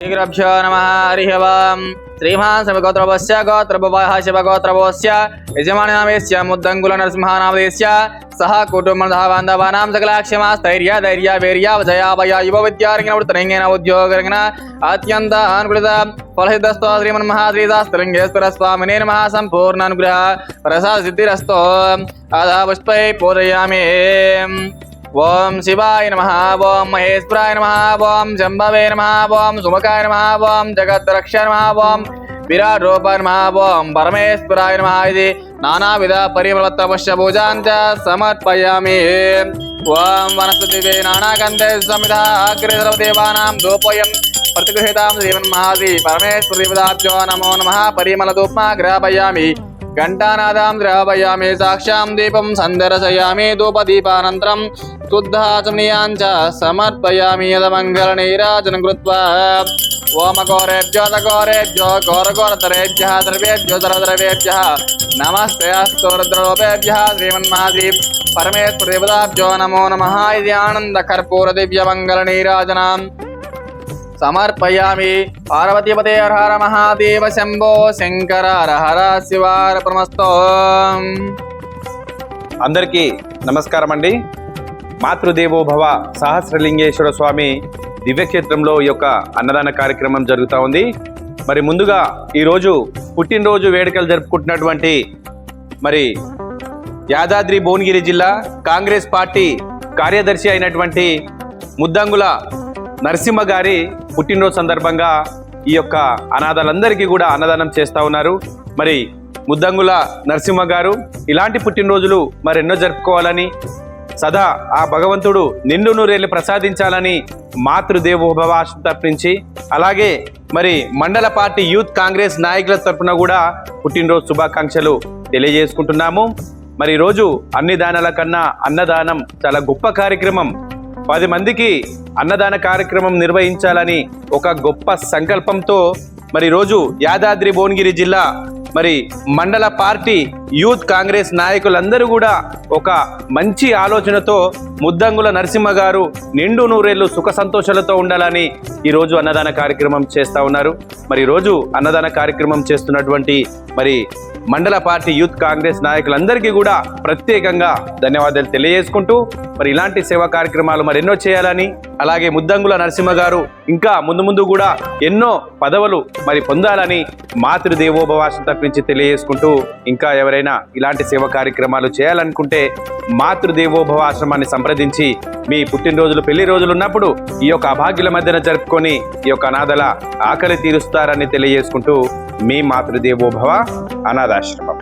श्रीगुरभ्यो नमः, हरिः वाम् श्रीमान् शिवगोत्रभस्य गोत्रभवाः शिवगोत्रभवस्य यजमाननामेस्य मुद्दङ्गुलनरसिंहानामदेस्य सह कुटुम्बः बान्धवानां सकलाक्षमास्थैर्य, धैर्य, वैर्य वीर्यावजयावय युवविद्यारङ्गणवृत्तरङ्गेन उद्योगरङ्गेन, अत्यन्त अनुकृत फलसिद्धस्तो श्रीमन्महा श्रीदास्तलिङ्गेश्वरस्वामिने नमः, सम्पूर्णानुग्रह प्रसादसिद्धिरस्तो अधः पुष्पै पूजयामि। ఓం శివాయ నమ ఓం మహేశ్వరాయ నమ ఓం శంభవే నమ ఓం సుమకాయ నమ ఓం జగద్రక్ష నమ ఓం విరాట్ రూపాయ నమ ఓం పరమేశ్వరాయ నమ ఇది నానావిధ పరిమళత్వ పుష్య పూజాం సమర్పయామి. ఓం వనస్పతి నానాగంధే సమిధ అగ్రదేవానాం దూపోయం ప్రతిగృహీతాం శ్రీమన్మహాది పరమేశ్వరీపదాభ్యో నమో నమ పరిమళ దూప్మా గ్రహపయామి घण्टानादां द्रावयामि साक्षां दीपं सन्दर्शयामि धूपदीपानन्तरं शुद्धाचमनीयान् च समर्पयामि यदमङ्गलनीराजनं कृत्वा ओमघोरेभ्यो दघोरेभ्यो घोरघोरतरेभ्यः द्रव्येभ्यो सर्वद्रव्येभ्यः नमस्ते अस्तु रुद्ररूपेभ्यः श्रीमन्महाद्री परमेश्वरदेवताभ्यो नमो नमः इति आनन्दकर्पूरदिव्यमङ्गलनीराजनाम् సమర్పయామి. పార్వతీపతే హర మహాదేవ శంభో శంకర హర హర శివార ప్రమస్తో అందరికీ నమస్కారం అండి మాతృదేవోభవ సహస్రలింగేశ్వర స్వామి దివ్యక్షేత్రంలో ఈ యొక్క అన్నదాన కార్యక్రమం జరుగుతూ ఉంది. మరి ముందుగా ఈరోజు పుట్టినరోజు వేడుకలు జరుపుకుంటున్నటువంటి మరి యాదాద్రి భువనగిరి జిల్లా కాంగ్రెస్ పార్టీ కార్యదర్శి అయినటువంటి ముద్దంగుల నరసింహ గారి పుట్టినరోజు సందర్భంగా ఈ యొక్క అనాథాలందరికీ కూడా అన్నదానం చేస్తూ ఉన్నారు. మరి ముద్దంగుల నరసింహ గారు ఇలాంటి పుట్టినరోజులు మరెన్నో జరుపుకోవాలని సదా ఆ భగవంతుడు నిండు నూరేళ్ళు ప్రసాదించాలని మాతృదేవోభవ ఆశ్రమం తరపునుంచి అలాగే మరి మండల పార్టీ యూత్ కాంగ్రెస్ నాయకుల తరపున కూడా పుట్టినరోజు శుభాకాంక్షలు తెలియజేసుకుంటున్నాము. మరి ఈరోజు అన్ని దానాల కన్నా అన్నదానం చాలా గొప్ప కార్యక్రమం. పది మందికి అన్నదాన కార్యక్రమం నిర్వహించాలని ఒక గొప్ప సంకల్పంతో మరి రోజు యాదాద్రి భువనగిరి జిల్లా మరి మండల పార్టీ యూత్ కాంగ్రెస్ నాయకులందరూ కూడా ఒక మంచి ఆలోచనతో ముద్దంగుల నరసింహ గారు నిండు నూరేళ్ళు సుఖ సంతోషాలతో ఉండాలని ఈరోజు అన్నదాన కార్యక్రమం చేస్తా ఉన్నారు. మరి రోజు అన్నదాన కార్యక్రమం చేస్తున్నటువంటి మరి మండల పార్టీ యూత్ కాంగ్రెస్ నాయకులందరికీ కూడా ప్రత్యేకంగా ధన్యవాదాలు తెలియజేసుకుంటూ మరి ఇలాంటి సేవా కార్యక్రమాలు మరి ఎన్నో చేయాలని అలాగే ముద్దంగుల నరసింహ గారు ఇంకా ముందు ముందు కూడా ఎన్నో పదవులు మరి పొందాలని మాతృదేవోభవాసం తప్పించి తెలియజేసుకుంటూ ఇంకా ఎవరైనా ఇలాంటి సేవా కార్యక్రమాలు చేయాలనుకుంటే మాతృదేవోభవ ఆశ్రమాన్ని సంప్రదించి మీ పుట్టినరోజులు పెళ్ళి రోజులు ఉన్నప్పుడు ఈ యొక్క అభాగ్యుల మధ్యన జరుపుకొని ఈ యొక్క అనాథల ఆకలి తీరుస్తారని తెలియజేసుకుంటూ మీ మాతృదేవోభవ అనాథాశ్రమం